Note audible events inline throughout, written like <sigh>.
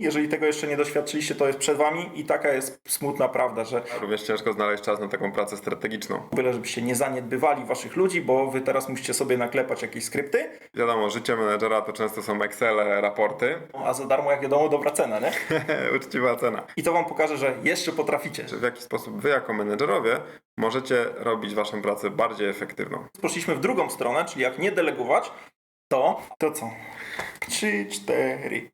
Jeżeli tego jeszcze nie doświadczyliście, to jest przed wami i taka jest smutna prawda, że Również ciężko znaleźć czas na taką pracę strategiczną. byle żebyście nie zaniedbywali waszych ludzi, bo wy teraz musicie sobie naklepać jakieś skrypty, Wiadomo, życie menedżera to często są Excele, raporty. a za darmo jak wiadomo dobra cena, nie? <laughs> Uczciwa cena. I to wam pokaże, że jeszcze potraficie. W jaki sposób wy jako menedżerowie możecie robić waszą pracę bardziej efektywną. Poszliśmy w drugą stronę, czyli jak nie delegować, to to co? Trzy, cztery.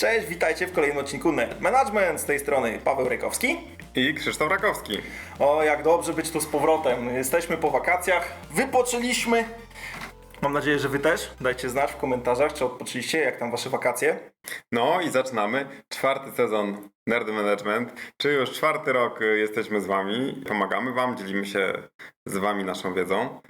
Cześć, witajcie w kolejnym odcinku Net Management. Z tej strony Paweł Rejkowski. I Krzysztof Rakowski. O, jak dobrze być tu z powrotem. Jesteśmy po wakacjach, wypoczęliśmy. Mam nadzieję, że wy też. Dajcie znać w komentarzach, czy odpoczęliście, jak tam wasze wakacje. No i zaczynamy czwarty sezon Nerd Management, czyli już czwarty rok y, jesteśmy z wami, pomagamy wam, dzielimy się z wami naszą wiedzą.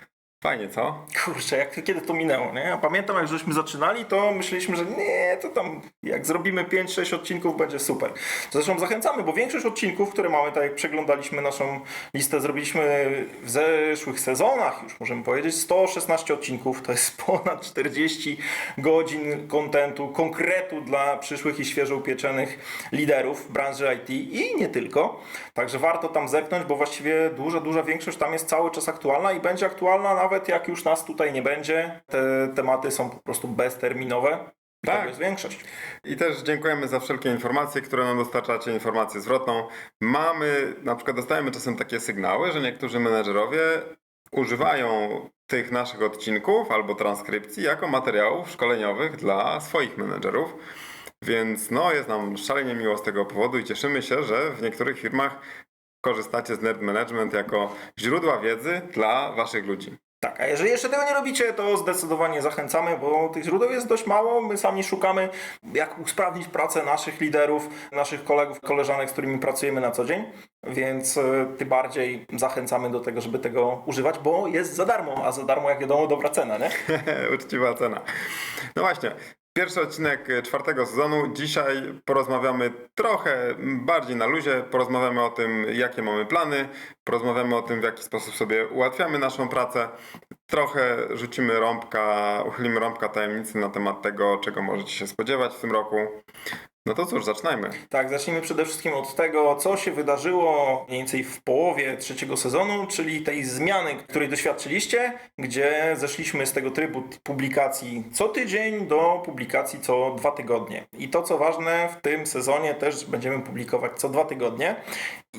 Fajnie, co? Kurczę, jak kiedy to minęło, nie? Pamiętam, jak żeśmy zaczynali, to myśleliśmy, że nie, to tam jak zrobimy 5-6 odcinków, będzie super. Zresztą zachęcamy, bo większość odcinków, które mamy, tak jak przeglądaliśmy naszą listę, zrobiliśmy w zeszłych sezonach, już możemy powiedzieć, 116 odcinków, to jest <laughs> ponad 40 godzin kontentu, konkretu dla przyszłych i świeżo upieczonych liderów branży IT i nie tylko. Także warto tam zerknąć, bo właściwie duża, duża większość tam jest cały czas aktualna i będzie aktualna nawet jak już nas tutaj nie będzie. Te tematy są po prostu bezterminowe. I Tak. tak jest większość. I też dziękujemy za wszelkie informacje, które nam dostarczacie, informację zwrotną. Mamy, na przykład dostajemy czasem takie sygnały, że niektórzy menedżerowie używają tych naszych odcinków albo transkrypcji jako materiałów szkoleniowych dla swoich menedżerów. Więc no, jest nam szalenie miło z tego powodu i cieszymy się, że w niektórych firmach korzystacie z Nerd Management jako źródła wiedzy dla waszych ludzi. Tak, a jeżeli jeszcze tego nie robicie, to zdecydowanie zachęcamy, bo tych źródeł jest dość mało. My sami szukamy, jak usprawnić pracę naszych liderów, naszych kolegów, koleżanek, z którymi pracujemy na co dzień. Więc e, tym bardziej zachęcamy do tego, żeby tego używać, bo jest za darmo, a za darmo, jak wiadomo, dobra cena, nie? <laughs> Uczciwa cena. No właśnie. Pierwszy odcinek e, czwartego sezonu. Dzisiaj porozmawiamy trochę bardziej na luzie. Porozmawiamy o tym, jakie mamy plany. Porozmawiamy o tym, w jaki sposób sobie ułatwiamy naszą pracę. Trochę rzucimy rąbka, uchylimy rąbka tajemnicy na temat tego, czego możecie się spodziewać w tym roku. No to cóż, zaczynajmy. Tak, zacznijmy przede wszystkim od tego, co się wydarzyło mniej więcej w połowie trzeciego sezonu, czyli tej zmiany, której doświadczyliście, gdzie zeszliśmy z tego trybu publikacji co tydzień do publikacji co dwa tygodnie. I to, co ważne, w tym sezonie też będziemy publikować co dwa tygodnie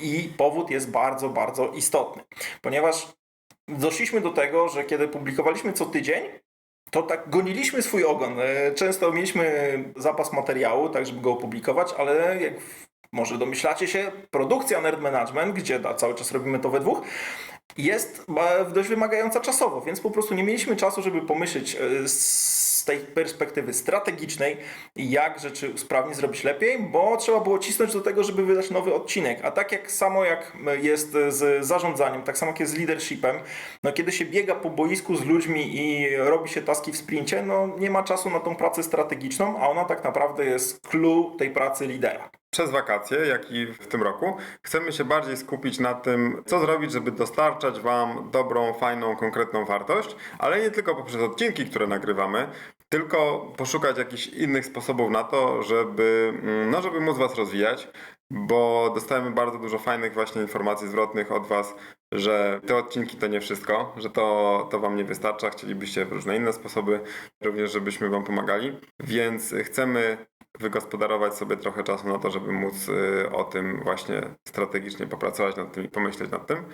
i powód jest bardzo, bardzo istotny, ponieważ doszliśmy do tego, że kiedy publikowaliśmy co tydzień, to tak goniliśmy swój ogon. E, Często mieliśmy zapas materiału, tak żeby go opublikować, ale jak może domyślacie się, produkcja Nerd Management, gdzie da, cały czas robimy to we dwóch, jest dość wymagająca czasowo, więc po prostu nie mieliśmy czasu, żeby pomyśleć e, z tej perspektywy strategicznej, jak rzeczy sprawnie zrobić lepiej, bo trzeba było cisnąć do tego, żeby wydać nowy odcinek. A tak jak samo jak jest z zarządzaniem, tak samo jak jest z leadershipem, no kiedy się biega po boisku z ludźmi i robi się taski w sprincie, no nie ma czasu na tą pracę strategiczną, a ona tak naprawdę jest clue tej pracy lidera. Przez wakacje, jak i w tym roku, chcemy się bardziej skupić na tym, co zrobić, żeby dostarczać Wam dobrą, fajną, konkretną wartość, ale nie tylko poprzez odcinki, które nagrywamy, tylko poszukać jakichś innych sposobów na to, żeby, mm, no, żeby móc Was rozwijać, bo dostajemy bardzo dużo fajnych właśnie informacji zwrotnych od Was, że te odcinki to nie wszystko, że to, to Wam nie wystarcza, chcielibyście w różne inne sposoby również, żebyśmy Wam pomagali, więc chcemy wygospodarować sobie trochę czasu na to, żeby móc y, o tym właśnie strategicznie popracować nad tym i pomyśleć nad tym.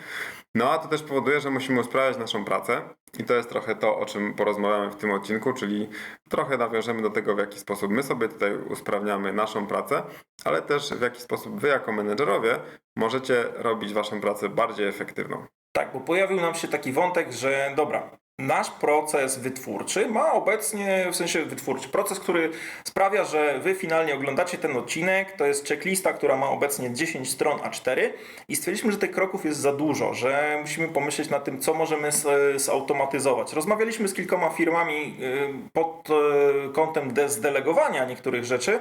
No a to też powoduje, że musimy usprawniać naszą pracę i to jest trochę to, o czym porozmawiamy w tym odcinku, czyli trochę nawiążemy do tego, w jaki sposób my sobie tutaj usprawniamy naszą pracę, ale też w jaki sposób wy jako menedżerowie możecie robić waszą pracę bardziej efektywną. Tak, bo pojawił nam się taki wątek, że dobra, nasz proces wytwórczy ma obecnie, w sensie wytwórczy, proces, który sprawia, że wy finalnie oglądacie ten odcinek, to jest checklista, która ma obecnie 10 stron A4 i stwierdziliśmy, że tych kroków jest za dużo, że musimy pomyśleć nad tym, co możemy zautomatyzować. Rozmawialiśmy z kilkoma firmami y, pod y, kątem dezdelegowania niektórych rzeczy,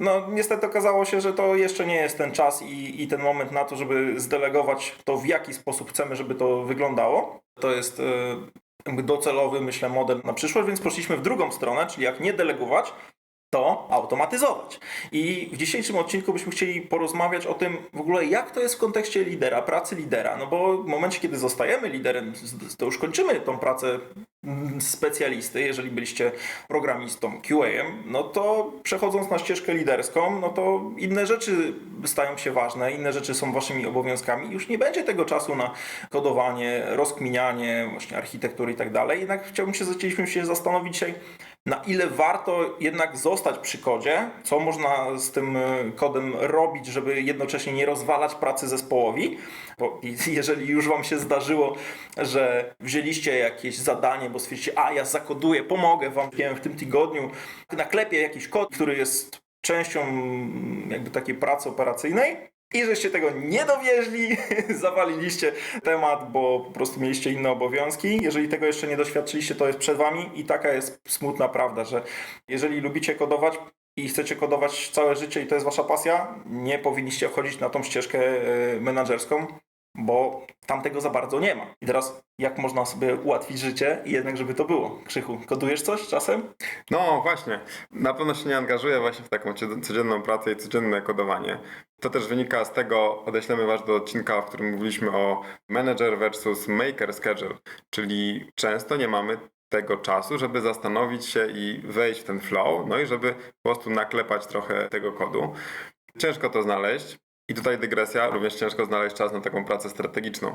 no, niestety okazało się, że to jeszcze nie jest ten czas i, i ten moment na to, żeby zdelegować to, w jaki sposób chcemy, żeby to wyglądało. To jest e, jakby docelowy, myślę, model na przyszłość, więc poszliśmy w drugą stronę, czyli jak nie delegować, to automatyzować. I w dzisiejszym odcinku byśmy chcieli porozmawiać o tym w ogóle, jak to jest w kontekście lidera, pracy lidera. No bo w momencie, kiedy zostajemy liderem, to już kończymy tą pracę specjalisty, jeżeli byliście programistą QA-em, no to przechodząc na ścieżkę liderską, no to inne rzeczy stają się ważne, inne rzeczy są waszymi obowiązkami. Już nie będzie tego czasu na kodowanie, rozkminianie, właśnie architektury i tak dalej. Jednak chciałbym się, chcieliśmy się zastanowić dzisiaj, na ile warto jednak zostać przy kodzie, co można z tym y, kodem robić, żeby jednocześnie nie rozwalać pracy zespołowi, bo <laughs> jeżeli już wam się zdarzyło, że wzięliście jakieś zadanie, bo stwierdzicie, a ja zakoduję, pomogę wam wiem, w tym tygodniu, naklepię jakiś kod, który jest częścią mm, jakby takiej pracy operacyjnej, i żeście tego nie dowieźli, <laughs> zawaliliście temat, bo po prostu mieliście inne obowiązki. Jeżeli tego jeszcze nie doświadczyliście, to jest przed wami i taka jest smutna prawda, że jeżeli lubicie kodować i chcecie kodować całe życie i to jest wasza pasja, nie powinniście wchodzić na tą ścieżkę e, menadżerską, bo tam tego za bardzo nie ma. I teraz jak można sobie ułatwić życie i jednak żeby to było? Krzychu, kodujesz coś czasem? No właśnie, na pewno się nie angażuję właśnie w taką codzienną pracę i codzienne kodowanie. To też wynika z tego, odeślemy was do odcinka, w którym mówiliśmy o manager versus maker schedule, czyli często nie mamy tego czasu, żeby zastanowić się i wejść w ten flow, no i żeby po prostu naklepać trochę tego kodu. Ciężko to znaleźć. I tutaj dygresja, również ciężko znaleźć czas na taką pracę strategiczną.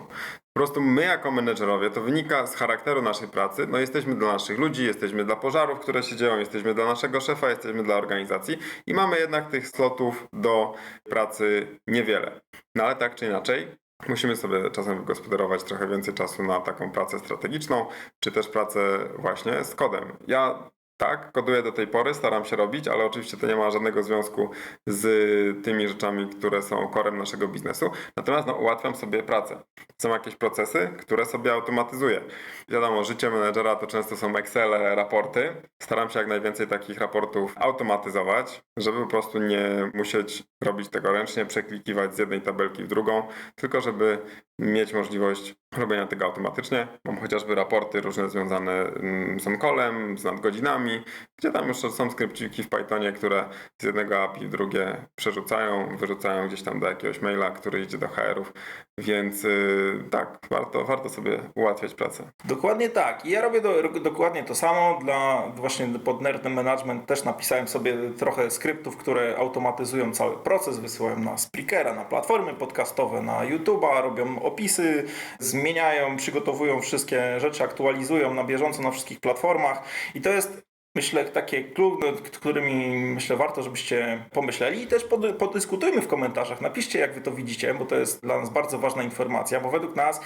Po prostu my jako menedżerowie, to wynika z charakteru naszej pracy, no jesteśmy dla naszych ludzi, jesteśmy dla pożarów, które się dzieją, jesteśmy dla naszego szefa, jesteśmy dla organizacji i mamy jednak tych slotów do pracy niewiele. No ale tak czy inaczej, musimy sobie czasem wygospodarować trochę więcej czasu na taką pracę strategiczną, czy też pracę właśnie z kodem. Ja tak, koduję do tej pory, staram się robić, ale oczywiście to nie ma żadnego związku z tymi rzeczami, które są korem naszego biznesu. Natomiast no, ułatwiam sobie pracę. Są jakieś procesy, które sobie automatyzuję. Wiadomo, życie menedżera to często są Excel, raporty. Staram się jak najwięcej takich raportów automatyzować, żeby po prostu nie musieć robić tego ręcznie, przeklikiwać z jednej tabelki w drugą, tylko żeby mieć możliwość robienia tego automatycznie. Mam chociażby raporty różne związane mm, z on-callem, z nadgodzinami, gdzie tam już są skrypciki w Pythonie, które z jednego API drugie przerzucają, wyrzucają gdzieś tam do jakiegoś maila, który idzie do HR-ów, więc yy, tak, warto, warto sobie ułatwiać pracę. Dokładnie tak. Ja robię do, dokładnie to samo. Dla właśnie pod Nerdem Management też napisałem sobie trochę skryptów, które automatyzują cały proces, wysyłają na Spreakera, na platformy podcastowe, na YouTube'a, robią opisy, zmieniają, przygotowują wszystkie rzeczy, aktualizują na bieżąco na wszystkich platformach. I to jest Myślę, takie nad którymi myślę warto, żebyście pomyśleli i też pod, podyskutujmy w komentarzach. Napiszcie, jak wy to widzicie, bo to jest dla nas bardzo ważna informacja, bo według nas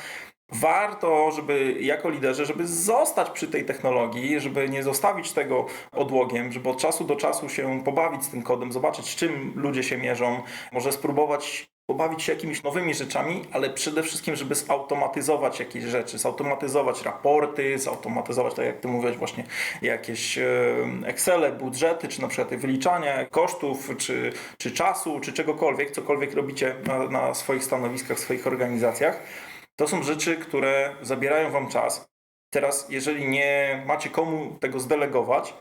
warto, żeby jako liderzy, żeby zostać przy tej technologii, żeby nie zostawić tego odłogiem, żeby od czasu do czasu się pobawić z tym kodem, zobaczyć, z czym ludzie się mierzą, może spróbować pobawić się jakimiś nowymi rzeczami, ale przede wszystkim, żeby zautomatyzować jakieś rzeczy, zautomatyzować raporty, zautomatyzować, tak jak ty mówiłeś, właśnie jakieś e, Excele, budżety, czy na przykład wyliczania kosztów, czy, czy czasu, czy czegokolwiek, cokolwiek robicie na, na swoich stanowiskach, w swoich organizacjach. To są rzeczy, które zabierają wam czas. Teraz, jeżeli nie macie komu tego zdelegować,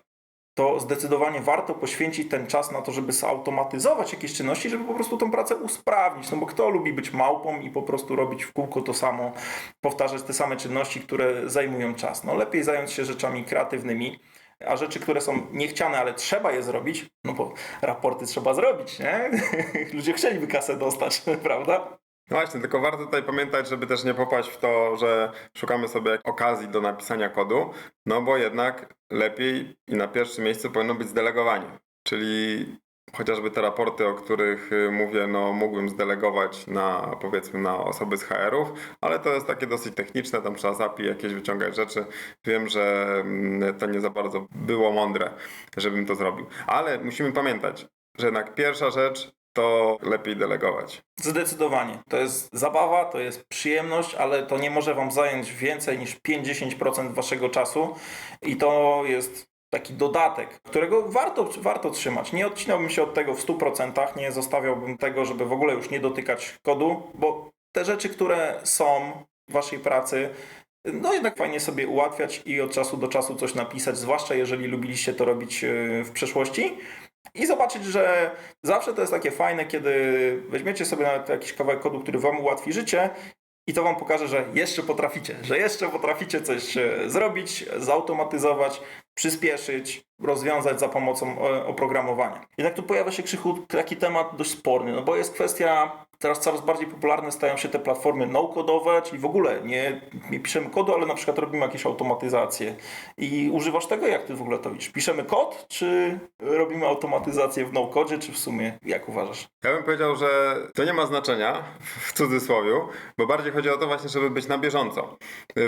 to zdecydowanie warto poświęcić ten czas na to, żeby zautomatyzować jakieś czynności, żeby po prostu tą pracę usprawnić. No bo kto lubi być małpą i po prostu robić w kółko to samo, powtarzać te same czynności, które zajmują czas. No lepiej zająć się rzeczami kreatywnymi, a rzeczy, które są niechciane, ale trzeba je zrobić, no bo raporty trzeba zrobić, nie? <laughs> Ludzie chcieliby kasę dostać, <laughs> prawda? No właśnie, tylko warto tutaj pamiętać, żeby też nie popaść w to, że szukamy sobie okazji do napisania kodu, no bo jednak lepiej i na pierwszym miejscu powinno być zdelegowanie. Czyli chociażby te raporty, o których y, mówię, no mógłbym zdelegować na powiedzmy na osoby z HR-ów, ale to jest takie dosyć techniczne, tam trzeba z API jakieś wyciągać rzeczy. Wiem, że mm, to nie za bardzo było mądre, żebym to zrobił. Ale musimy pamiętać, że jednak pierwsza rzecz to lepiej delegować. Zdecydowanie. To jest zabawa, to jest przyjemność, ale to nie może Wam zająć więcej niż 5-10% Waszego czasu i to jest taki dodatek, którego warto, warto trzymać. Nie odcinałbym się od tego w 100%, nie zostawiałbym tego, żeby w ogóle już nie dotykać kodu, bo te rzeczy, które są w Waszej pracy, no jednak fajnie sobie ułatwiać i od czasu do czasu coś napisać, zwłaszcza jeżeli lubiliście to robić e, w przeszłości. I zobaczyć, że zawsze to jest takie fajne, kiedy weźmiecie sobie nawet jakiś kawałek kodu, który wam ułatwi życie i to wam pokaże, że jeszcze potraficie, że jeszcze potraficie coś e, zrobić, zautomatyzować, przyspieszyć, rozwiązać za pomocą e, oprogramowania. Jednak tu pojawia się Krzychu taki temat dość sporny, no bo jest kwestia, teraz coraz bardziej popularne stają się te platformy no-codowe, czyli w ogóle nie, nie piszemy kodu, ale na przykład robimy jakieś automatyzacje. I używasz tego? Jak ty w ogóle to widzisz? Piszemy kod, czy robimy automatyzację w no-codzie, czy w sumie jak uważasz? Ja bym powiedział, że to nie ma znaczenia w cudzysłowie, bo bardziej chodzi o to właśnie, żeby być na bieżąco.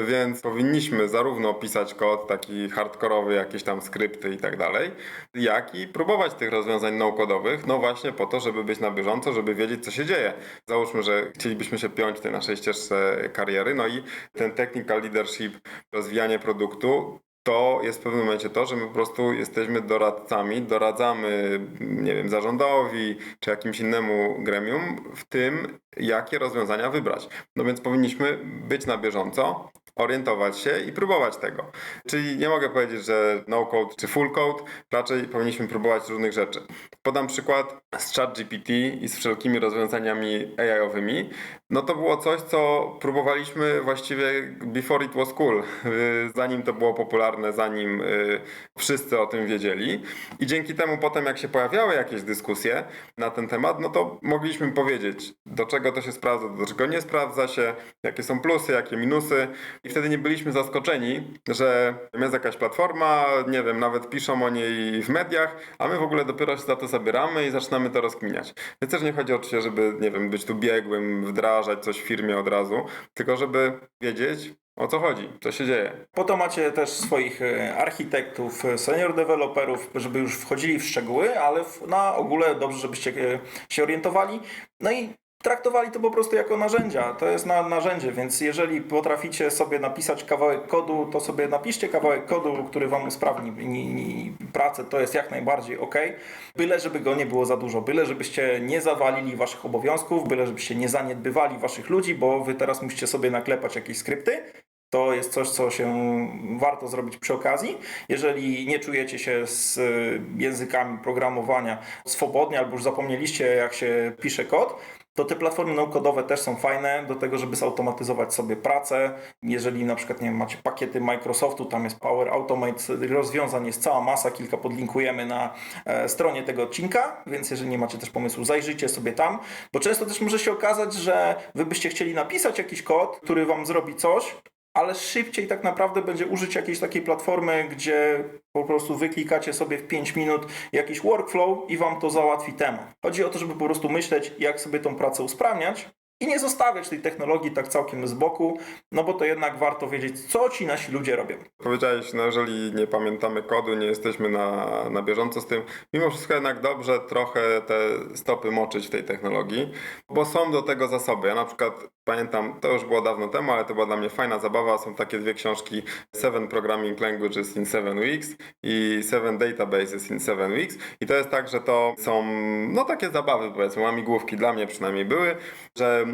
Więc powinniśmy zarówno pisać kod taki hardkorowy, jakieś tam skrypty tak dalej, jak i próbować tych rozwiązań no-codowych, no właśnie po to, żeby być na bieżąco, żeby wiedzieć, co się dzieje. Załóżmy, że chcielibyśmy się piąć w tej naszej ścieżce kariery, no i ten technical leadership, rozwijanie produktu, to jest w pewnym momencie to, że my po prostu jesteśmy doradcami, doradzamy, nie wiem, zarządowi czy jakimś innemu gremium w tym, jakie rozwiązania wybrać. No więc powinniśmy być na bieżąco, orientować się i próbować tego. Czyli nie mogę powiedzieć, że no code czy full code, raczej powinniśmy próbować różnych rzeczy. Podam przykład z ChatGPT i z wszelkimi rozwiązaniami AI-owymi. No to było coś, co próbowaliśmy właściwie before it was cool, <laughs> zanim to było popularne, zanim y, wszyscy o tym wiedzieli. I dzięki temu potem, jak się pojawiały jakieś dyskusje na ten temat, no to mogliśmy powiedzieć, do czego to się sprawdza, do czego nie sprawdza się, jakie są plusy, jakie minusy. I wtedy nie byliśmy zaskoczeni, że jest jakaś platforma, nie wiem, nawet piszą o niej w mediach, a my w ogóle dopiero się za to zabieramy i zaczynamy to rozkminiać. Więc też nie chodzi oczywiście, żeby, nie wiem, być tu biegłym, wdrażać coś w firmie od razu, tylko żeby wiedzieć, o co chodzi, co się dzieje. Po to macie też swoich e, architektów, e, senior deweloperów, żeby już wchodzili w szczegóły, ale na ogóle dobrze, żebyście e, się orientowali. No i traktowali to po prostu jako narzędzia. To jest na, narzędzie, więc jeżeli potraficie sobie napisać kawałek kodu, to sobie napiszcie kawałek kodu, który wam usprawni ni, ni, pracę. To jest jak najbardziej ok. Byle, żeby go nie było za dużo. Byle, żebyście nie zawalili waszych obowiązków, byle, żebyście nie zaniedbywali waszych ludzi, bo wy teraz musicie sobie naklepać jakieś skrypty. To jest coś, co się warto zrobić przy okazji. Jeżeli nie czujecie się z y, językami programowania swobodnie albo już zapomnieliście, jak się pisze kod, to te platformy no-codowe też są fajne do tego, żeby zautomatyzować sobie pracę. Jeżeli na przykład nie wiem, macie pakiety Microsoftu, tam jest Power Automate, rozwiązań jest cała masa, kilka podlinkujemy na e, stronie tego odcinka, więc jeżeli nie macie też pomysłu, zajrzyjcie sobie tam, bo często też może się okazać, że wy byście chcieli napisać jakiś kod, który wam zrobi coś, ale szybciej tak naprawdę będzie użyć jakiejś takiej platformy, gdzie po prostu wyklikacie sobie w 5 minut jakiś workflow i wam to załatwi temat. Chodzi o to, żeby po prostu myśleć, jak sobie tą pracę usprawniać i nie zostawiać tej technologii tak całkiem z boku, no bo to jednak warto wiedzieć, co ci nasi ludzie robią. Powiedziałeś, no jeżeli nie pamiętamy kodu, nie jesteśmy na, na bieżąco z tym, mimo wszystko jednak dobrze trochę te stopy moczyć w tej technologii, bo są do tego zasoby. Ja na przykład pamiętam, to już było dawno temu, ale to była dla mnie fajna zabawa, są takie dwie książki Seven Programming Languages in Seven Weeks i Seven Databases in Seven Weeks i to jest tak, że to są no takie zabawy powiedzmy, łamigłówki dla mnie przynajmniej były, że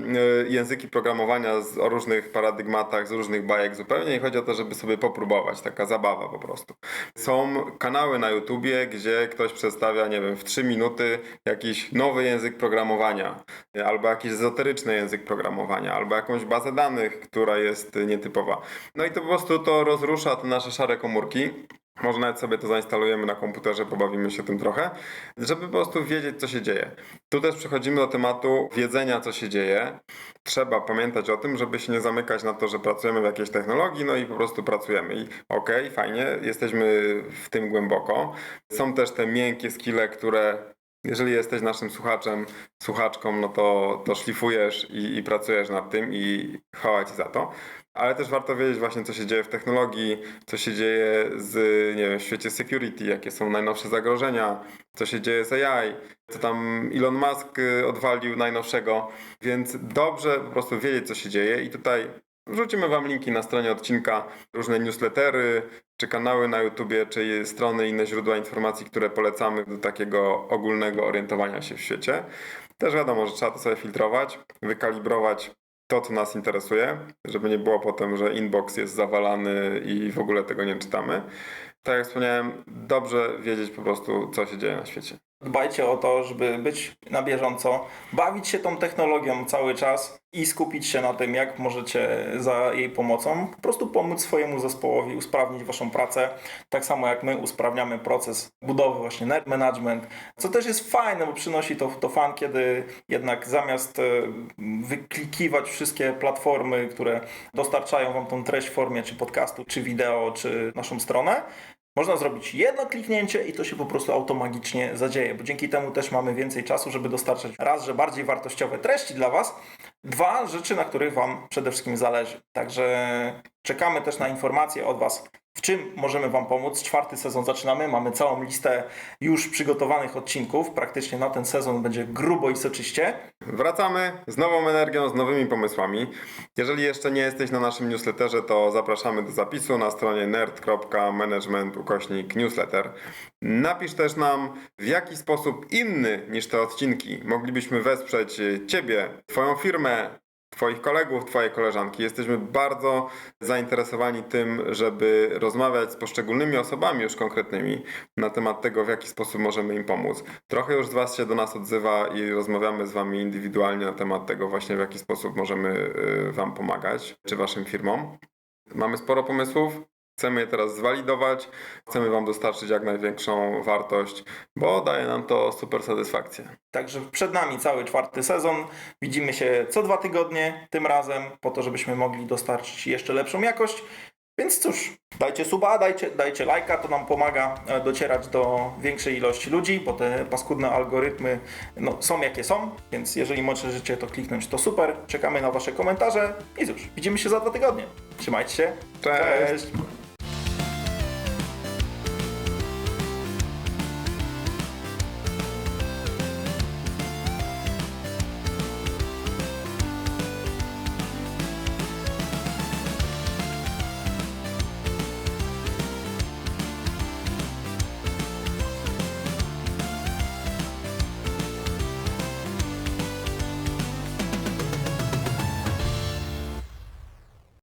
języki programowania z, o różnych paradygmatach, z różnych bajek zupełnie i chodzi o to, żeby sobie popróbować, taka zabawa po prostu. Są kanały na YouTubie, gdzie ktoś przedstawia, nie wiem, w 3 minuty jakiś nowy język programowania, y, albo jakiś ezoteryczny język programowania, albo jakąś bazę danych, która jest nietypowa. No i to po prostu to rozrusza te nasze szare komórki. Może nawet sobie to zainstalujemy na komputerze, pobawimy się tym trochę, żeby po prostu wiedzieć, co się dzieje. Tu też przechodzimy do tematu wiedzenia, co się dzieje. Trzeba pamiętać o tym, żeby się nie zamykać na to, że pracujemy w jakiejś technologii, no i po prostu pracujemy. I okej, fajnie, jesteśmy w tym głęboko. Są też te miękkie skille, które Jeżeli jesteś naszym słuchaczem, słuchaczką, no to, to szlifujesz i, i pracujesz nad tym i chwała Ci za to. Ale też warto wiedzieć właśnie, co się dzieje w technologii, co się dzieje z, nie wiem, w świecie security, jakie są najnowsze zagrożenia, co się dzieje z AI, co tam Elon Musk y, odwalił najnowszego, więc dobrze po prostu wiedzieć, co się dzieje i tutaj wrzucimy Wam linki na stronie odcinka, różne newslettery, czy kanały na YouTubie, czy strony, inne źródła informacji, które polecamy do takiego ogólnego orientowania się w świecie. Też wiadomo, że trzeba to sobie filtrować, wykalibrować to, co nas interesuje, żeby nie było potem, że inbox jest zawalany i w ogóle tego nie czytamy. Tak jak wspomniałem, dobrze wiedzieć po prostu, co się dzieje na świecie. Dbajcie o to, żeby być na bieżąco, bawić się tą technologią cały czas i skupić się na tym, jak możecie za jej pomocą po prostu pomóc swojemu zespołowi usprawnić waszą pracę. Tak samo jak my usprawniamy proces budowy właśnie net management, co też jest fajne, bo przynosi to, to fan, kiedy jednak zamiast e, wyklikiwać wszystkie platformy, które dostarczają wam tą treść w formie czy podcastu, czy wideo, czy naszą stronę, można zrobić jedno kliknięcie i to się po prostu automagicznie zadzieje, bo dzięki temu też mamy więcej czasu, żeby dostarczać raz, że bardziej wartościowe treści dla Was, dwa, rzeczy, na których Wam przede wszystkim zależy. Także czekamy też na informacje od Was, w czym możemy Wam pomóc. Czwarty sezon zaczynamy, mamy całą listę już przygotowanych odcinków, praktycznie na ten sezon będzie grubo i soczyście. Wracamy z nową energią, z nowymi pomysłami. Jeżeli jeszcze nie jesteś na naszym newsletterze, to zapraszamy do zapisu na stronie nerd.management ukośnik newsletter. Napisz też nam, w jaki sposób inny niż te odcinki moglibyśmy wesprzeć Ciebie, Twoją firmę, Twoich kolegów, Twoje koleżanki. Jesteśmy bardzo zainteresowani tym, żeby rozmawiać z poszczególnymi osobami już konkretnymi na temat tego, w jaki sposób możemy im pomóc. Trochę już z Was się do nas odzywa i rozmawiamy z Wami indywidualnie na temat tego właśnie, w jaki sposób możemy y, Wam pomagać, czy Waszym firmom. Mamy sporo pomysłów. Chcemy je teraz zwalidować, chcemy Wam dostarczyć jak największą wartość, bo daje nam to super satysfakcję. Także przed nami cały czwarty sezon. Widzimy się co dwa tygodnie tym razem, po to, żebyśmy mogli dostarczyć jeszcze lepszą jakość. Więc cóż, dajcie suba, dajcie, dajcie lajka, to nam pomaga e, docierać do większej ilości ludzi, bo te paskudne algorytmy no, są jakie są, więc jeżeli możecie to kliknąć, to super. Czekamy na Wasze komentarze i cóż, widzimy się za dwa tygodnie. Trzymajcie się. Cześć. Cześć.